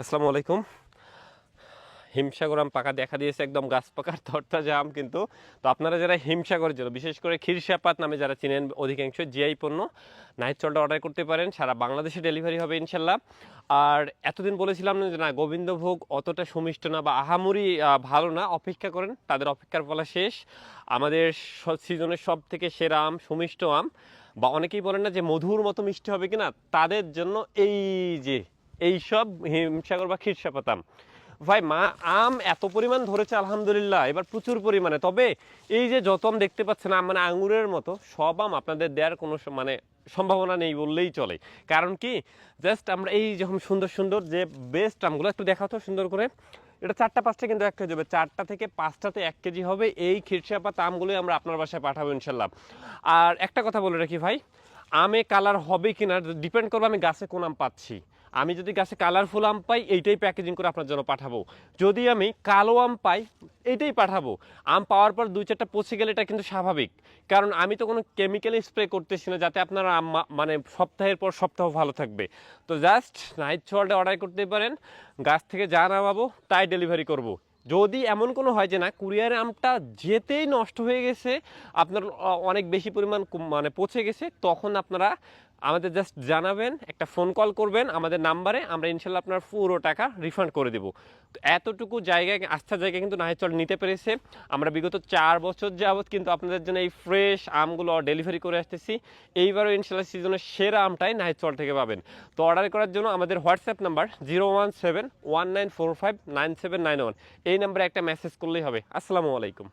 আসসালামু আলাইকুম। হিমসাগর আম পাকা দেখা দিয়েছে, একদম গাছ পাকার তরতাজা আম কিন্তু। তো আপনারা যারা হিমসাগরের জন্য, বিশেষ করে ক্ষীরসাপাত নামে যারা চিনেন, অধিকাংশ জিআই পণ্য, নাইট চলটা অর্ডার করতে পারেন, সারা বাংলাদেশে ডেলিভারি হবে ইনশাল্লাহ। আর এতদিন বলেছিলাম না যে না, গোবিন্দভোগ অতটা সুমিষ্ট না বা আহামরি ভালো না, অপেক্ষা করেন, তাদের অপেক্ষার ফলা শেষ। আমাদের সিজনের সব থেকে সেরা আম, সুমিষ্ট আম বা অনেকেই বলেন না যে মধুর মতো মিষ্টি হবে কিনা, তাদের জন্য এই যে, এই সব হিমসাগর বা ক্ষীরসাপাতাম। ভাই, মা, আম এত পরিমাণ ধরেছে, আলহামদুলিল্লাহ। এবার প্রচুর পরিমাণে। তবে এই যে যত আম দেখতে পাচ্ছেন, আম মানে আঙুরের মতো, সব আম আপনাদের দেওয়ার কোনো মানে সম্ভাবনা নেই বললেই চলে। কারণ কি জাস্ট আমরা এই যখন সুন্দর সুন্দর যে বেস্ট আমগুলো, একটু দেখাতো সুন্দর করে। এটা চারটা পাঁচটা কিন্তু এক কেজি হবে। চারটা থেকে পাঁচটাতে এক কেজি হবে। এই খিরসাপাত আমগুলোই আমরা আপনার বাসায় পাঠাবো ইনশাল্লাহ। আর একটা কথা বলে রাখি ভাই, আমে কালার হবে কিনা, ডিপেন্ড করবে আমি গাছে কোন আম পাচ্ছি। আমি যদি গাছে কালারফুল আম পাই, এইটাই প্যাকেজিং করে আপনার জন্য পাঠাবো। যদি আমি কালো আম পাই, এইটাই পাঠাবো। আম পাওয়ার পর দুই চারটা পচে গেলে এটা কিন্তু স্বাভাবিক। কারণ আমি তো কোনো কেমিক্যাল স্প্রে করতেছি না যাতে আপনার আম মানে সপ্তাহের পর সপ্তাহ ভালো থাকবে। তো জাস্ট নাইট ছোয়ালটা অর্ডার করতে পারেন। গাছ থেকে যা নামাবো, তাই ডেলিভারি করব। যদি এমন কোনো হয় যে না, কুরিয়ারে আমটা যেতেই নষ্ট হয়ে গেছে, আপনার অনেক বেশি পরিমাণ মানে পচে গেছে, তখন আপনারা আমাদের জাস্ট জানাবেন, একটা ফোন কল করবেন, আমাদের নাম্বারে আমরা ইনশাল্লাহ আপনার পুরো টাকা রিফান্ড করে দেবো। তো এতটুকু জায়গায় আস্থার জায়গায় কিন্তু নাহিচল নিতে পেরেছে। আমরা বিগত চার বছর যাবৎ কিন্তু আপনাদের জন্য এই ফ্রেশ আমগুলো ডেলিভারি করে আসতেছি। এইবারও ইনশাল্লাহ সিজনের সেরা আমটাই নাহিচল থেকে পাবেন। তো অর্ডার করার জন্য আমাদের WhatsApp number zero one seven one nine four five nine seven nine one এই নাম্বারে একটা মেসেজ করলেই হবে। আসসালামু আলাইকুম।